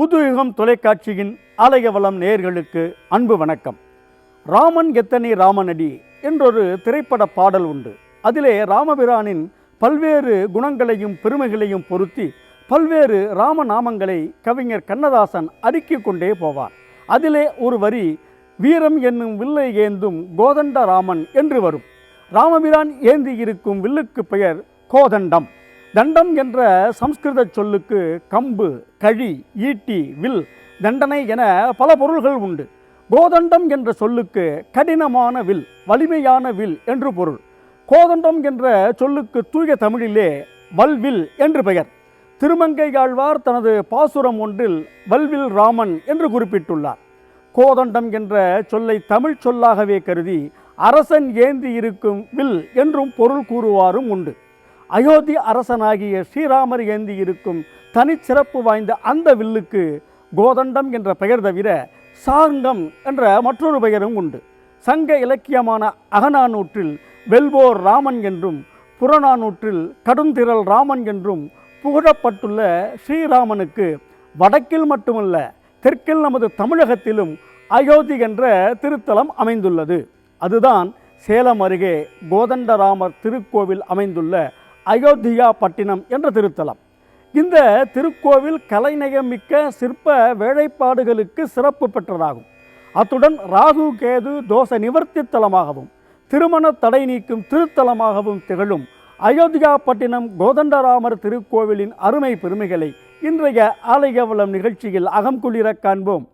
புது யுகம் தொலைக்காட்சியின் ஆலயவளம் நேயர்களுக்கு அன்பு வணக்கம். ராமன் எத்தனை ராமனடி என்றொரு திரைப்பட பாடல் உண்டு. அதிலே ராமபிரானின் பல்வேறு குணங்களையும் பெருமைகளையும் பொருத்தி பல்வேறு ராமநாமங்களை கவிஞர் கண்ணதாசன் அடுக்கிக் கொண்டே போவார். அதிலே ஒரு வரி வீரம் என்னும் வில்லை ஏந்தும் கோதண்ட ராமன் என்று வரும். ராமபிரான் ஏந்தி இருக்கும் வில்லுக்கு பெயர் கோதண்டம். தண்டம் என்ற சம்ஸ்கிருத சொல்லுக்கு கம்பு கழி ஈட்டி வில் தண்டனை என பல பொருள்கள் உண்டு. கோதண்டம் என்ற சொல்லுக்கு கடினமான வில் வலிமையான வில் என்று பொருள். கோதண்டம் என்ற சொல்லுக்கு தூய தமிழிலே வல்வில் என்று பெயர். திருமங்கையாழ்வார் தனது பாசுரம் ஒன்றில் வல்வில் ராமன் என்று குறிப்பிட்டுள்ளார். கோதண்டம் என்ற சொல்லை தமிழ் சொல்லாகவே கருதி அரசன் ஏந்தி இருக்கும் வில் என்றும் பொருள் கூறுவாரும் உண்டு. அயோத்தி அரசனாகிய ஸ்ரீராமர் ஏந்தி இருக்கும் தனிச்சிறப்பு வாய்ந்த அந்த வில்லுக்கு கோதண்டம் என்ற பெயர் தவிர சாங்கம் என்ற மற்றொரு பெயரும் உண்டு. சங்க இலக்கியமான அகநானூற்றில் வெல்வோர் ராமன் என்றும் புறநானூற்றில் கடுந்திரள் ராமன் என்றும் புகழப்பட்டுள்ள ஸ்ரீராமனுக்கு வடக்கில் மட்டுமல்ல தெற்கில் நமது தமிழகத்திலும் அயோத்தி என்ற திருத்தலம் அமைந்துள்ளது. அதுதான் சேலம் அருகே கோதண்டராமர் திருக்கோவில் அமைந்துள்ள அயோத்தியா பட்டினம் என்ற திருத்தலம். இந்த திருக்கோவில் கலைநயமிக்க சிற்ப வேலைப்பாடுகளுக்கு சிறப்பு பெற்றதாகும். அத்துடன் ராகு கேது தோஷ நிவர்த்தி தலமாகவும் திருமண தடை நீக்கும் திருத்தலமாகவும் திகழும். அயோத்தியா பட்டினம் கோதண்டராமர் திருக்கோவிலின் அருமை பெருமைகளை இன்றைய ஆலயவளம் நிகழ்ச்சியில் அகம் குளிர காண்போம்.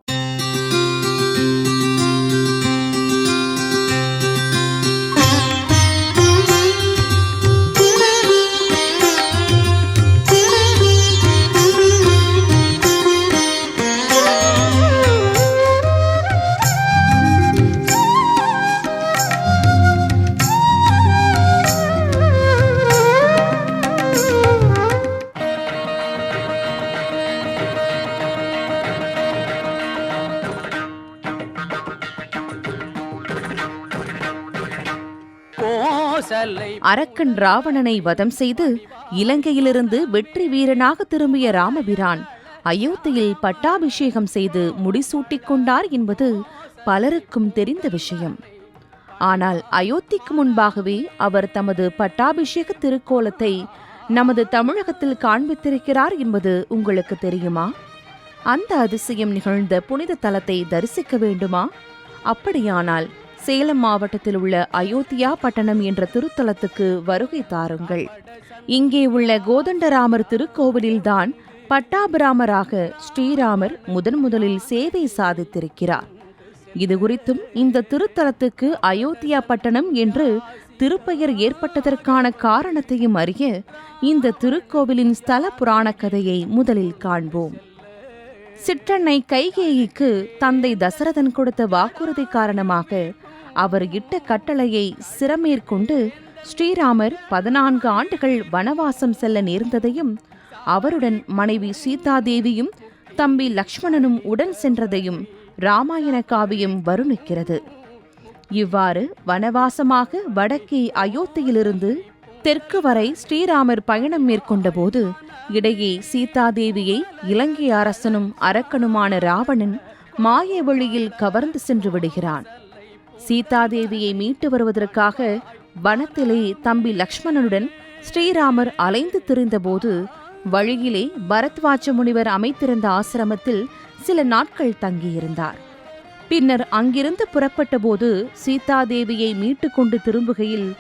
அரக்கன் ராவணனை வதம் செய்து இலங்கையிலிருந்து வெற்றி வீரனாக திரும்பிய ராமபிரான் அயோத்தியில் பட்டாபிஷேகம் செய்து முடிசூட்டிக் கொண்டார் என்பது பலருக்கும் தெரிந்த விஷயம். ஆனால் அயோத்திக்கு முன்பாகவே அவர் தமது பட்டாபிஷேக திருக்கோலத்தை நமது தமிழகத்தில் காண்பித்திருக்கிறார் என்பது உங்களுக்கு தெரியுமா? அந்த அதிசயம் நிகழ்ந்த புனித தலத்தை தரிசிக்க வேண்டுமா? அப்படியானால் சேலம் மாவட்டத்தில் உள்ள அயோத்தியா பட்டணம் என்ற திருத்தலத்துக்கு வருகை தாருங்கள். இங்கே உள்ள கோதண்டராமர் திருக்கோவிலில்தான் பட்டாபிராமராக ஸ்ரீராமர் முதன் முதலில் சேவை சாதித்திருக்கிறார். இது குறித்தும் இந்த திருத்தலத்துக்கு அயோத்தியா பட்டணம் என்று திருப்பெயர் ஏற்பட்டதற்கான காரணத்தையும் அறிய இந்த திருக்கோவிலின் ஸ்தல புராண கதையை முதலில் காண்போம். சிற்றன்னை கைகேயிக்கு தந்தை தசரதன் கொடுத்த வாக்குறுதி காரணமாக அவர் இட்ட கட்டளையை சிறமேற்கொண்டு ஸ்ரீராமர் பதினான்கு ஆண்டுகள் வனவாசம் செல்ல நேர்ந்ததையும் அவருடன் மனைவி சீதாதேவியும் தம்பி லக்ஷ்மணனும் உடன் சென்றதையும் ராமாயண காவியம் வருணிக்கிறது. இவ்வாறு வனவாசமாக வடக்கே அயோத்தியிலிருந்து தெற்கு வரை ஸ்ரீராமர் பயணம் மேற்கொண்டபோது இடையே சீதாதேவியை இலங்கை அரசனும் அரக்கனுமான ராவணன் மாய வழியில் கவர்ந்து சென்று விடுகிறான். சீதாதேவியை மீட்டு வருவதற்காக வனத்திலே தம்பி லக்ஷ்மணனுடன் ஸ்ரீராமர் அலைந்து திரிந்தபோது வழியிலே பரத்வாஜ முனிவர் அமைத்திருந்த ஆசிரமத்தில் சில நாட்கள் தங்கியிருந்தார். பின்னர் அங்கிருந்து புறப்பட்டபோது சீதாதேவியை மீட்டு கொண்டு திரும்புகையில்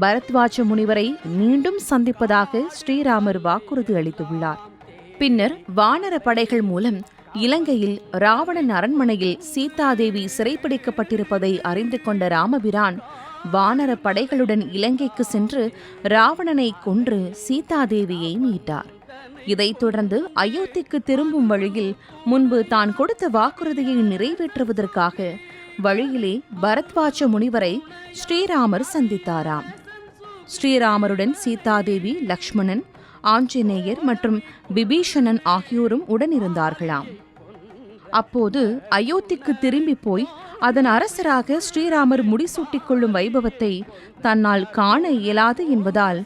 பரத்வாஜ முனிவரை மீண்டும் சந்திப்பதாக ஸ்ரீராமர் வாக்குறுதி அளித்துள்ளார். பின்னர் வானர படைகள் மூலம் இலங்கையில் ராவணன் அரண்மனையில் சீதாதேவி சிறைப்பிடிக்கப்பட்டிருப்பதை அறிந்து கொண்ட ராமபிரான் வானர படைகளுடன் இலங்கைக்கு சென்று ராவணனை கொன்று சீதாதேவியை மீட்டார். இதைத் தொடர்ந்து அயோத்திக்கு திரும்பும் வழியில் முன்பு தான் கொடுத்த வாக்குறுதியை நிறைவேற்றுவதற்காக வழியிலே பரத்வாஜ முனிவரை ஸ்ரீராமர் சந்தித்தாராம். ஸ்ரீராமருடன் சீதாதேவி லக்ஷ்மணன் ஆஞ்சநேயர் மற்றும் விபீஷணன் ஆகியோரும் உடனிருந்தார்களாம். அப்போது அயோத்திக்கு திரும்பி போய் அதன் அரசராக ஸ்ரீராமர் முடிசூட்டிக் கொள்ளும் வைபவத்தை தன்னால் காண இயலாது என்பதால்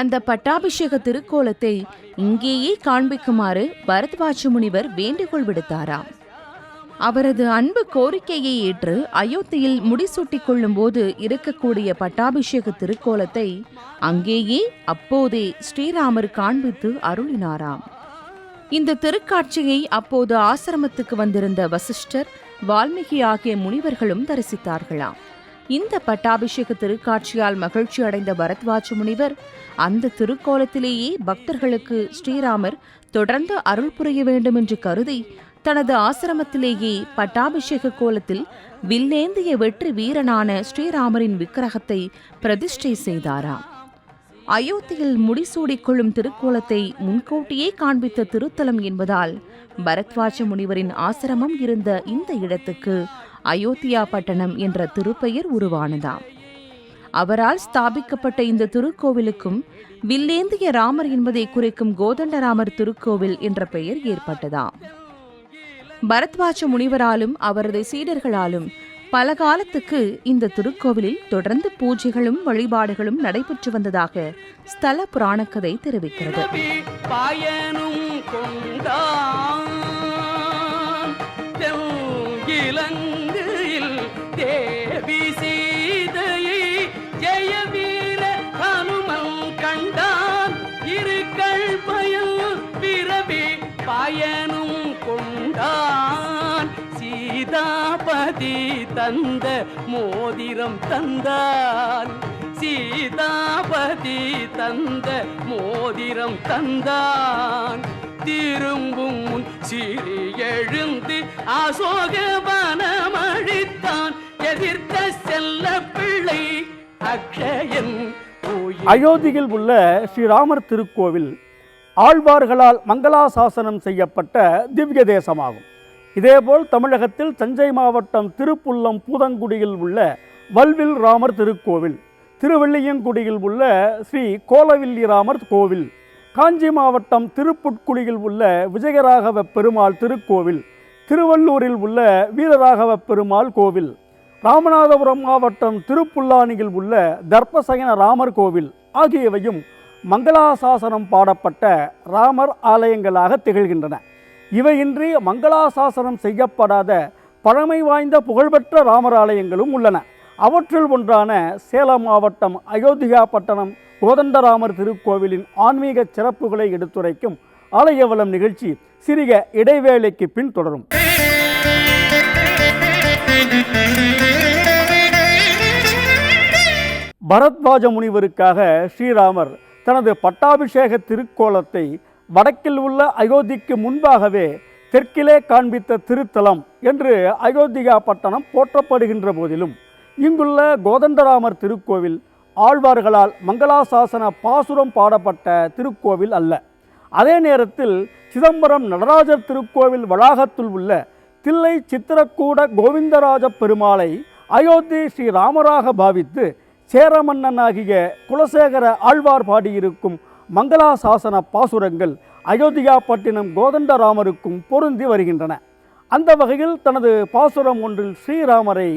அந்த பட்டாபிஷேக திருக்கோலத்தை இங்கேயே காண்பிக்குமாறு பரத்வாஜ முனிவர் வேண்டுகோள் விடுத்தாராம். அவரது அன்பு கோரிக்கையை ஏற்று அயோத்தியில் முடிசூட்டிக் கொள்ளும்போது இருக்கக்கூடிய பட்டாபிஷேக திருக்கோலத்தை அங்கேயே அப்போதே ஸ்ரீராமர் காண்பித்து அருளினாராம். இந்த திருக்காட்சியை அப்போது ஆசிரமத்துக்கு வந்திருந்த வசிஷ்டர் வால்மீகி ஆகிய முனிவர்களும் தரிசித்தார்களாம். இந்த பட்டாபிஷேக திருக்காட்சியால் மகிழ்ச்சி அடைந்த பரத்வாஜ முனிவர் அந்த திருக்கோலத்திலேயே பக்தர்களுக்கு ஸ்ரீராமர் தொடர்ந்து அருள் புரிய வேண்டும் என்று கருதி தனது ஆசிரமத்திலேயே பட்டாபிஷேக கோலத்தில் வில்லேந்திய வெற்றி வீரனான ஸ்ரீராமரின் விக்கிரகத்தை பிரதிஷ்டை செய்தாராம். அயோத்தியில் முடிசூடிக்கொள்ளும் திருக்கோலத்தை முன்கூட்டியே காண்பித்த திருத்தலம் என்பதால் பரத்வாஜ முனிவரின் ஆசிரமம் இருந்த இந்த இடத்துக்கு அயோத்தியா பட்டணம் என்ற திருப்பெயர் உருவானதாம். அவரால் ஸ்தாபிக்கப்பட்ட இந்த திருக்கோவிலுக்கும் வில்லேந்திய ராமர் என்பதை குறிக்கும் கோதண்டராமர் திருக்கோவில் என்ற பெயர் ஏற்பட்டதாம். பரத்வாஜ முனிவராலும் அவரது சீடர்களாலும் பல காலத்துக்கு இந்த திருக்கோவிலில் தொடர்ந்து பூஜைகளும் வழிபாடுகளும் நடைபெற்று வந்ததாக ஸ்தல புராணக்கதை தெரிவிக்கிறது. பயனும் ஜெயவீர கண்டான். பயனும் கொண்டான். சீதாபதி தந்த மோதிரம் தந்தான். சீதாபதி தந்த மோதிரம் தந்தான். திரும்பும் முன் சிறி எழுந்து அசோகவனமழித்தான் எதிர்த்த செல்ல பிள்ளை அக்ஷயன் அயோத்தியில் உள்ள ஸ்ரீராமர் திருக்கோவில் ஆழ்வார்களால் மங்களாசாசனம் செய்யப்பட்ட திவ்ய தேசமாகும். இதேபோல் தமிழகத்தில் தஞ்சை மாவட்டம் திருப்புல்லம் பூதங்குடியில் உள்ள வல்வில் ராமர் திருக்கோவில் திருவெள்ளியங்குடியில் உள்ள ஸ்ரீ கோலவில்லி ராமர் கோவில் காஞ்சி மாவட்டம் திருப்புட்குடியில் உள்ள விஜயராகவ பெருமாள் திருக்கோவில் திருவள்ளூரில் உள்ள வீரராகவ பெருமாள் கோவில் ராமநாதபுரம் மாவட்டம் திருப்புல்லானியில் உள்ள தர்ப்பசயன ராமர் கோவில் ஆகியவையும் மங்களாசாசனம் பாடப்பட்ட ராமர் ஆலயங்களாக திகழ்கின்றன. இவையின்றி மங்களாசாசனம் செய்யப்படாத பழமை வாய்ந்த புகழ்பெற்ற ராமர் ஆலயங்களும் உள்ளன. அவற்றில் ஒன்றான சேலம் மாவட்டம் அயோத்தியா பட்டணம் கோதண்டராமர் திருக்கோவிலின் ஆன்மீக சிறப்புகளை எடுத்துரைக்கும் ஆலயவளம் நிகழ்ச்சி சிறிய இடைவேளைக்கு பின் தொடரும். பரத்வாஜ முனிவருக்காக ஸ்ரீராமர் தனது பட்டாபிஷேக திருக்கோலத்தை வடக்கில் உள்ள அயோத்திக்கு முன்பாகவே தெற்கிலே காண்பித்த திருத்தலம் என்று அயோத்திகா பட்டணம் போற்றப்படுகின்ற போதிலும் இங்குள்ள கோதண்டராமர் திருக்கோவில் ஆழ்வார்களால் மங்களாசாசன பாசுரம் பாடப்பட்ட திருக்கோவில் அல்ல. அதே நேரத்தில் சிதம்பரம் நடராஜர் திருக்கோவில் வளாகத்தில் உள்ள தில்லை சித்திரக்கூட கோவிந்தராஜ பெருமாளை அயோத்தி ஸ்ரீ ராமராக பாவித்து சேரமன்னனாகிய குலசேகர ஆழ்வார் பாடியிருக்கும் மங்களாசாசன பாசுரங்கள் அயோத்தியாப்பட்டினம் கோதண்டராமருக்கும் பொருந்தி வருகின்றன. அந்த வகையில் தனது பாசுரம் ஒன்றில் ஸ்ரீராமரை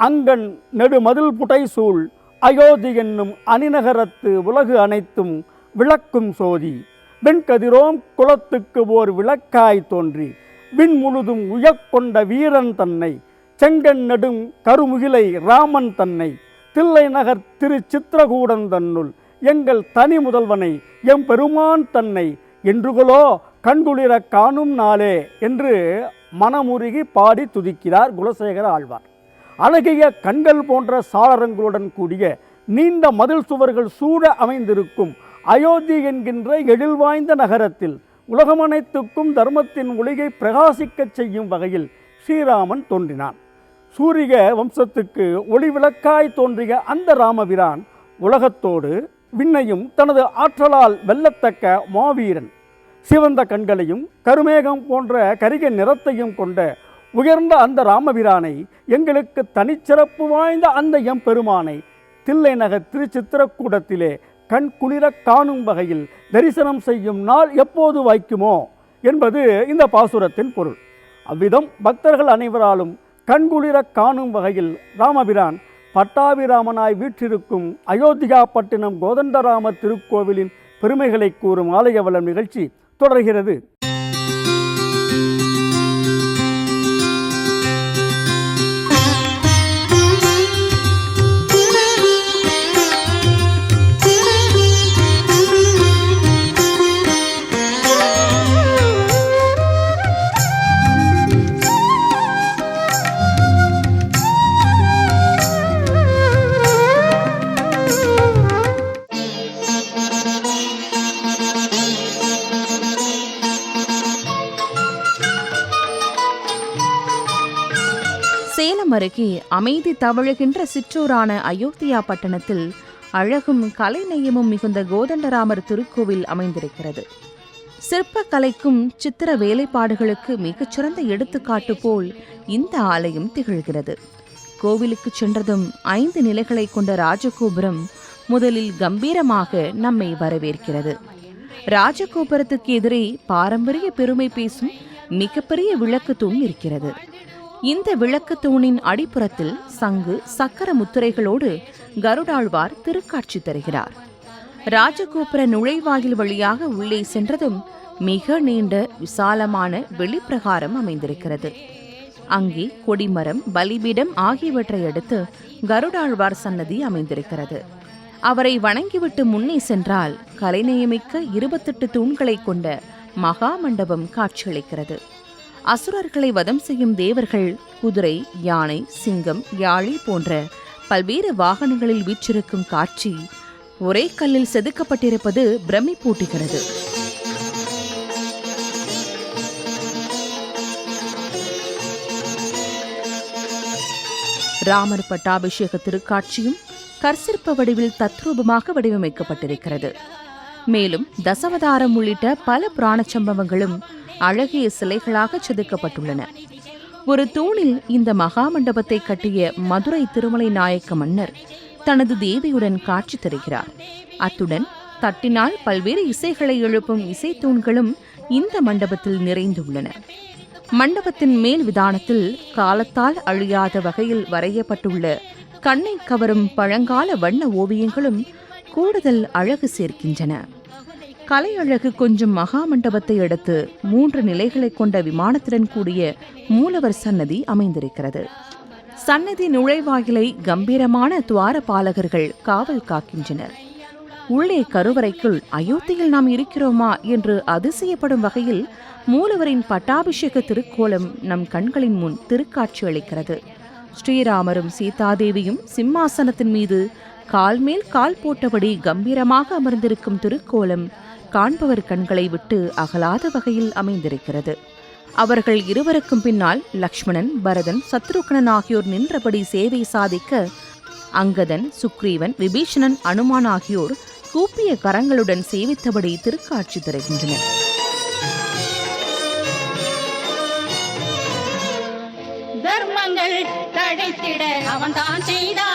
அங்கன் நெடுமதில் புடைசூழ் அயோத்தி என்னும் அணிநகரத்து உலகு அனைத்தும் விளக்கும் சோதி. வெண்கதிரோம் குலத்துக்கு ஓர் விளக்காய் தோன்றி விண் முழுதும் உயக்கொண்ட வீரன் தன்னை செங்கன் நெடும் கருமுகிலை ராமன் தன்னை தில்லை நகர் திரு சித்திரகூடன் தன்னுள் எங்கள் தனி முதல்வனை எம் பெருமான் தன்னை என்றுகளோ கண்குளிர காணும் நாளே என்று மனமுருகி பாடி துதிக்கிறார் குலசேகர ஆழ்வார். அழகிய கண்கள் போன்ற சாளரங்களுடன் கூடிய நீண்ட மதில் சுவர்கள் சூழ அமைந்திருக்கும் அயோத்தி என்கின்ற எழில் வாய்ந்த நகரத்தில் உலகமனைத்துக்கும் தர்மத்தின் ஒளியை பிரகாசிக்கச் செய்யும் வகையில் ஸ்ரீராமன் தோன்றினான். சூரிய வம்சத்துக்கு ஒளி விளக்காய் தோன்றிய அந்த ராமபிரான் உலகத்தோடு விண்ணையும் தனது ஆற்றலால் வெல்லத்தக்க மாவீரன். சிவந்த கண்களையும் கருமேகம் போன்ற கரிக நிறத்தையும் கொண்ட உயர்ந்த அந்த ராமபிரானை எங்களுக்கு தனிச்சிறப்பு வாய்ந்த அந்த எம்பெருமானை தில்லை நகர் திருச்சித்திரக்கூடத்திலே கண் குளிர காணும் வகையில் தரிசனம் செய்யும் நாள் எப்போது வாய்க்குமோ என்பது இந்த பாசுரத்தின் பொருள். அவ்விதம் பக்தர்கள் அனைவராலும் கண்குளிர காணும் வகையில் ராமபிரான் பட்டாபிராமனாய் வீற்றிருக்கும் அயோத்தியாப்பட்டினம் கோதண்டராமர் திருக்கோவிலின் பெருமைகளை கூறும் ஆலயவளம் நிகழ்ச்சி தொடர்கிறது. அருகே அமைதி தவழுகின்ற சிற்றூரான அயோத்தியா பட்டணத்தில் அழகும் கலைநயமும் மிகுந்த கோதண்டராமர் திருக்கோவில் அமைந்திருக்கிறது. சிற்பக்கலைக்கும் சித்திர வேலைப்பாடுகளுக்கு மிகச்சிறந்த எடுத்துக்காட்டு போல் இந்த ஆலயம் திகழ்கிறது. கோவிலுக்கு சென்றதும் ஐந்து நிலைகளை கொண்ட ராஜகோபுரம் முதலில் கம்பீரமாக நம்மை வரவேற்கிறது. ராஜகோபுரத்துக்கு எதிரே பாரம்பரிய பெருமை பேசும் மிகப்பெரிய விளக்கு தூண் இருக்கிறது. இந்த விளக்கு தூணின் அடிப்புறத்தில் சங்கு சக்கர முத்திரைகளோடு கருடாழ்வார் திருக்காட்சி தருகிறார். ராஜகோபுர நுழைவாயில் வழியாக உள்ளே சென்றதும் மிக நீண்ட விசாலமான வெளிப்பிரகாரம் அமைந்திருக்கிறது. அங்கே கொடிமரம் பலிபீடம் ஆகியவற்றை அடுத்து கருடாழ்வார் சன்னதி அமைந்திருக்கிறது. அவரை வணங்கிவிட்டு முன்னே சென்றால் கலைநயமிக்க இருபத்தெட்டு தூண்களை கொண்ட மகா மண்டபம் காட்சியளிக்கிறது. அசுரர்களை வதம் செய்யும் தேவர்கள் குதிரை யானை சிங்கம் யாழி போன்ற பல்வேறு வாகனங்களில் வீற்றிருக்கும் காட்சி ஒரே கல்லில் செதுக்கப்பட்டிருப்பது பிரமிப்பூட்டுகிறது ராமர் பட்டாபிஷேக திருக்காட்சியும் கற்சிற்ப வடிவில் தத்ரூபமாக வடிவமைக்கப்பட்டிருக்கிறது. மேலும் தசவதாரம் உள்ளிட்ட பல புராண சம்பவங்களும் அழகிய சிலைகளாக செதுக்கப்பட்டுள்ளன. ஒரு தூணில் இந்த மகா மண்டபத்தை கட்டிய மதுரை திருமலை நாயக்க மன்னர் தனது தேவியுடன் காட்சி தருகிறார். அத்துடன் தட்டினால் பல்வேறு இசைகளை எழுப்பும் இசைத்தூண்களும் இந்த மண்டபத்தில் நிறைந்துள்ளன. மண்டபத்தின் மேல் விதானத்தில் காலத்தால் அழியாத வகையில் வரையப்பட்டுள்ள கண்ணை கவரும் பழங்கால வண்ண ஓவியங்களும் கூடுதல் அழகு சேர்க்கின்றன. கலை அழகு கொஞ்சம் மகா மண்டபத்தை அடுத்து மூன்று நிலைகளை கொண்ட விமானத்துடன் கூடிய மூலவர் சன்னதி அமைந்திருக்கிறது. சன்னதி நுழைவாயிலை கம்பீரமான துவார பாலகர்கள் காவல் காக்கின்றனர். உள்ளே கருவறைக்குள் அயோத்தியில் நாம் இருக்கிறோமா என்று அதிசயப்படும் வகையில் மூலவரின் பட்டாபிஷேக திருக்கோலம் நம் கண்களின் முன் திருக்காட்சி அளிக்கிறது. ஸ்ரீராமரும் சீதாதேவியும் சிம்மாசனத்தின் மீது கால் மேல் கால் போட்டபடி கம்பீரமாக அமர்ந்திருக்கும் திருக்கோலம் காண்பவர் கண்களை விட்டு அகலாத வகையில் அமைந்திருக்கிறது. அவர்கள் இருவருக்கும் பின்னால் லக்ஷ்மணன் பரதன் சத்ருகணன் ஆகியோர் நின்றபடி சேவை சாதிக்க அங்கதன் சுக்ரீவன் விபீஷணன் அனுமான் ஆகியோர் கூப்பிய கரங்களுடன் சேவித்தபடி திருக்காட்சி தருகின்றனர். தர்மங்கள் தழைத்திட அவன்தான் செய்தான்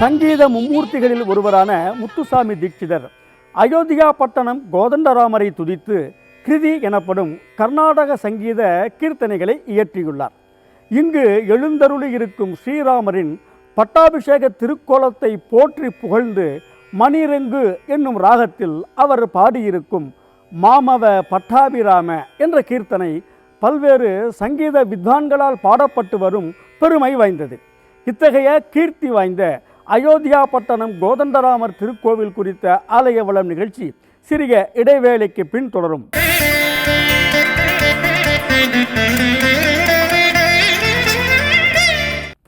சங்கீத மும்மூர்த்திகளில் ஒருவரான முத்துசாமி தீட்சிதர். அயோத்தியா பட்டணம் கோதண்டராமரை துதித்து கிருதி எனப்படும் கர்நாடக சங்கீத கீர்த்தனைகளை இயற்றியுள்ளார். இங்கு எழுந்தருளி இருக்கும் ஸ்ரீராமரின் பட்டாபிஷேக திருக்கோலத்தை போற்றி புகழ்ந்து மணிரெங்கு என்னும் ராகத்தில் அவர் பாடியிருக்கும் மாமவ பட்டாபிராம என்ற கீர்த்தனை பல்வேறு சங்கீத வித்வான்களால் பாடப்பட்டு வரும் பெருமை வாய்ந்தது. இத்தகைய கீர்த்தி வாய்ந்த அயோத்தியா பட்டணம் கோதண்டராமர் திருக்கோவில் குறித்த ஆலய வளம் நிகழ்ச்சி சிறிய இடைவேளைக்கு பின் தொடரும்.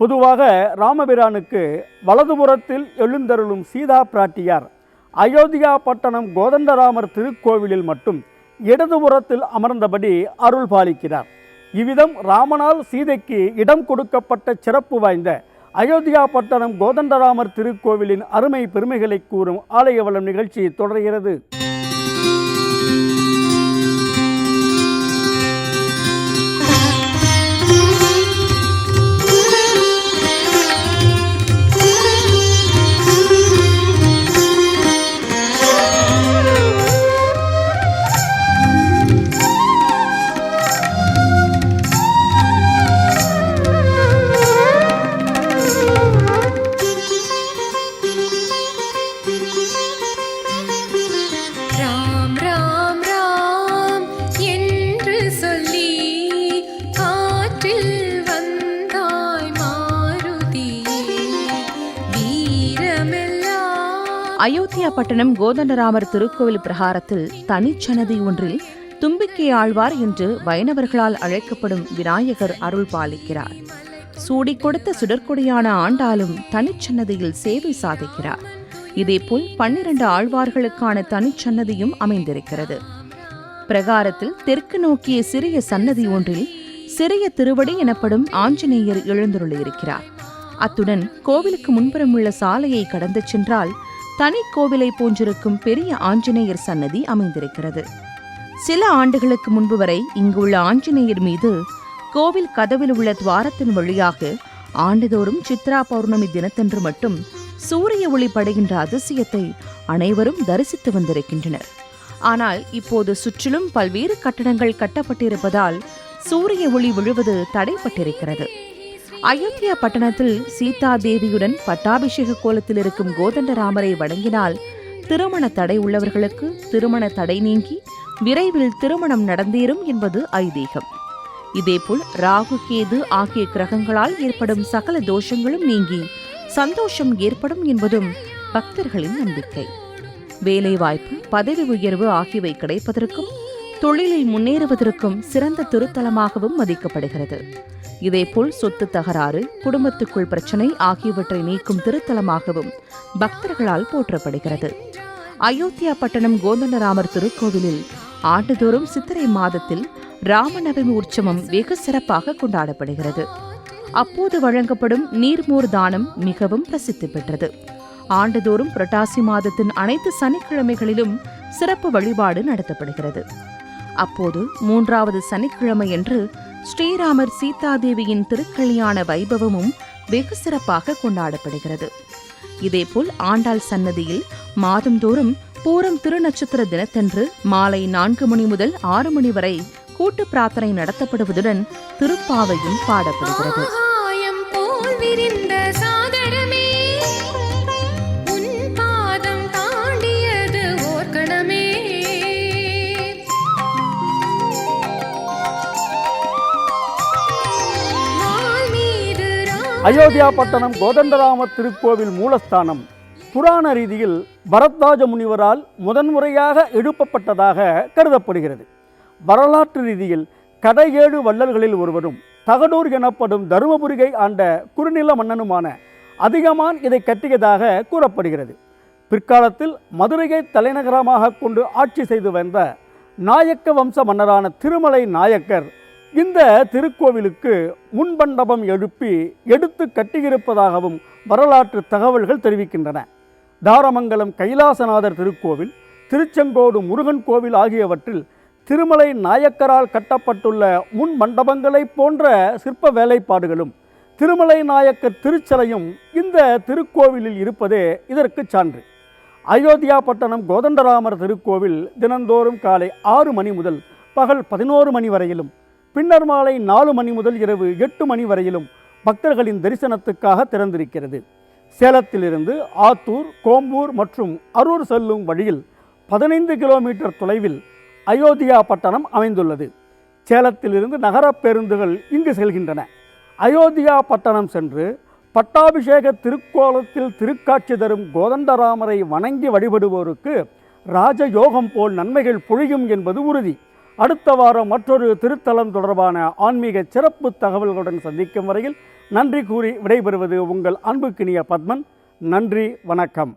பொதுவாக ராமபிரானுக்கு வலதுபுறத்தில் எழுந்தருளும் சீதா பிராட்டியார் அயோத்தியா பட்டணம் கோதண்டராமர் திருக்கோவிலில் மட்டும் இடதுபுறத்தில் அமர்ந்தபடி அருள் பாலிக்கிறார். இவ்விதம் ராமனால் சீதைக்கு இடம் கொடுக்கப்பட்ட சிறப்பு வாய்ந்த அயோத்தியா பட்டணம் கோதண்டராமர் திருக்கோவிலின் அருமை பெருமைகளை கூறும் ஆலய வளம் நிகழ்ச்சி தொடர்கிறது. அயோத்தியா பட்டணம் கோதண்டராமர் திருக்கோவில் பிரகாரத்தில் தனிச்சன்னதி ஒன்றில் தும்பிக்கை ஆழ்வார் என்று வைணவர்களால் அழைக்கப்படும் விநாயகர் அருள் பாலிக்கிறார். சூடி கொடுத்த சுடற்கொடியான ஆண்டாலும் தனிச்சன்னதியில் சேவை சாதிக்கிறார். இதேபோல் பன்னிரண்டு ஆழ்வார்களுக்கான தனிச்சன்னதியும் அமைந்திருக்கிறது. பிரகாரத்தில் தெற்கு நோக்கிய சிறிய சன்னதி ஒன்றில் சிறிய திருவடி எனப்படும் ஆஞ்சநேயர் எழுந்துருளியிருக்கிறார். அத்துடன் கோவிலுக்கு முன்புறம் உள்ள சாலையை கடந்து சென்றால் தனி கோவிலை போன்றிருக்கும் பெரிய ஆஞ்சநேயர் சன்னதி அமைந்திருக்கிறது. சில ஆண்டுகளுக்கு முன்பு வரை இங்குள்ள ஆஞ்சநேயர் மீது கோவில் கதவில் உள்ள துவாரத்தின் வழியாக ஆண்டுதோறும் சித்ரா பௌர்ணமி தினத்தன்று மட்டும் சூரிய ஒளி படுகின்ற அதிசயத்தை அனைவரும் தரிசித்து வந்திருக்கின்றனர். ஆனால் இப்போது சுற்றிலும் பல்வேறு கட்டடங்கள் கட்டப்பட்டிருப்பதால் சூரிய ஒளி விழுவது தடைப்பட்டிருக்கிறது. அயோத்தியா பட்டணத்தில் சீதா தேவியுடன் பட்டாபிஷேக கோலத்தில் இருக்கும் கோதண்டராமரை வணங்கினால் திருமண தடை உள்ளவர்களுக்கு திருமண தடை நீங்கி விரைவில் திருமணம் நடந்தேறும் என்பது ஐதீகம். இதேபோல் ராகு கேது ஆகிய கிரகங்களால் ஏற்படும் சகல தோஷங்களும் நீங்கி சந்தோஷம் ஏற்படும் என்பதும் பக்தர்களின் நம்பிக்கை. வேலைவாய்ப்பு பதவி உயர்வு ஆகியவை கிடைப்பதற்கும் தொழிலில் முன்னேறுவதற்கும் சிறந்த திருத்தலமாகவும் மதிக்கப்படுகிறது. இதேபோல் சொத்து தகராறு குடும்பத்துக்குள் பிரச்சினை ஆகியவற்றை நீக்கும் திருத்தலமாகவும் பக்தர்களால் போற்றப்படுகிறது. அயோத்தியா பட்டணம் கோதண்டராமர் திருக்கோவிலில் ஆண்டுதோறும் சித்திரை மாதத்தில் ராமநவமி உற்சவம் வெகு சிறப்பாக கொண்டாடப்படுகிறது. அப்போது வழங்கப்படும் நீர்மோர் தானம் மிகவும் பிரசித்தி பெற்றது. ஆண்டுதோறும் புரட்டாசி மாதத்தின் அனைத்து சனிக்கிழமைகளிலும் சிறப்பு வழிபாடு நடத்தப்படுகிறது. அப்போது மூன்றாவது சனிக்கிழமையன்று ஸ்ரீராமர் சீதாதேவியின் திருக்கல்யாண வைபவமும் வெகு சிறப்பாக கொண்டாடப்படுகிறது. இதேபோல் ஆண்டாள் சன்னதியில் மாதந்தோறும் பூரம் திருநட்சத்திர தினத்தன்று மாலை நான்கு மணி முதல் ஆறு மணி வரை கூட்டு பிரார்த்தனை நடத்தப்படுவதுடன் திருப்பாவையும் பாடப்படுகிறது. அயோத்தியா பட்டணம் கோதண்டராம திருக்கோவில் மூலஸ்தானம். புராண ரீதியில் பரத்வாஜ முனிவரால் முதன்முறையாக எழுப்பப்பட்டதாக கருதப்படுகிறது. வரலாற்று ரீதியில் கடையேழு வள்ளல்களில் ஒருவரும் தகடூர் எனப்படும் தருமபுரிகை ஆண்ட குறுநில மன்னனுமான அதிகமான் இதை கட்டியதாக கூறப்படுகிறது. பிற்காலத்தில் மதுரையை தலைநகரமாக கொண்டு ஆட்சி செய்து வந்த நாயக்க வம்ச மன்னரான திருமலை நாயக்கர் இந்த திருக்கோவிலுக்கு முன்மண்டபம் எழுப்பி எடுத்து கட்டியிருப்பதாகவும் வரலாற்று தகவல்கள் தெரிவிக்கின்றன. தாரமங்கலம் கைலாசநாதர் திருக்கோவில் திருச்செங்கோடு முருகன் கோவில் ஆகியவற்றில் திருமலை நாயக்கரால் கட்டப்பட்டுள்ள முன் மண்டபங்களைப் போன்ற சிற்ப வேலைப்பாடுகளும் திருமலை நாயக்கர் திருச்சலையும் இந்த திருக்கோவிலில் இருப்பதே இதற்கு சான்று. அயோத்தியா பட்டணம் கோதண்டராமர் திருக்கோவில் தினந்தோறும் காலை ஆறு மணி முதல் பகல் பதினோரு மணி வரையிலும் பின்னர் மாலை நாலு மணி முதல் இரவு எட்டு மணி வரையிலும் பக்தர்களின் தரிசனத்துக்காக திறந்திருக்கிறது. சேலத்திலிருந்து ஆத்தூர் கோம்பூர் மற்றும் அரூர் செல்லும் வழியில் பதினைந்து கிலோமீட்டர் தொலைவில் அயோத்தியா பட்டணம் அமைந்துள்ளது. சேலத்திலிருந்து நகர பேருந்துகள் இங்கு செல்கின்றன. அயோத்தியா பட்டணம் சென்று பட்டாபிஷேக திருக்கோலத்தில் திருக்காட்சி தரும் கோதண்டராமரை வணங்கி வழிபடுவோருக்கு ராஜயோகம் போல் நன்மைகள் பொழியும் என்பது உறுதி. அடுத்த வாரம் மற்றொரு திருத்தலம் தொடர்பான ஆன்மீக சிறப்பு தகவல்களுடன் சந்திக்கும் வரையில் நன்றி கூறி விடைபெறுவது உங்கள் அன்புக்கினிய பத்மன். நன்றி வணக்கம்.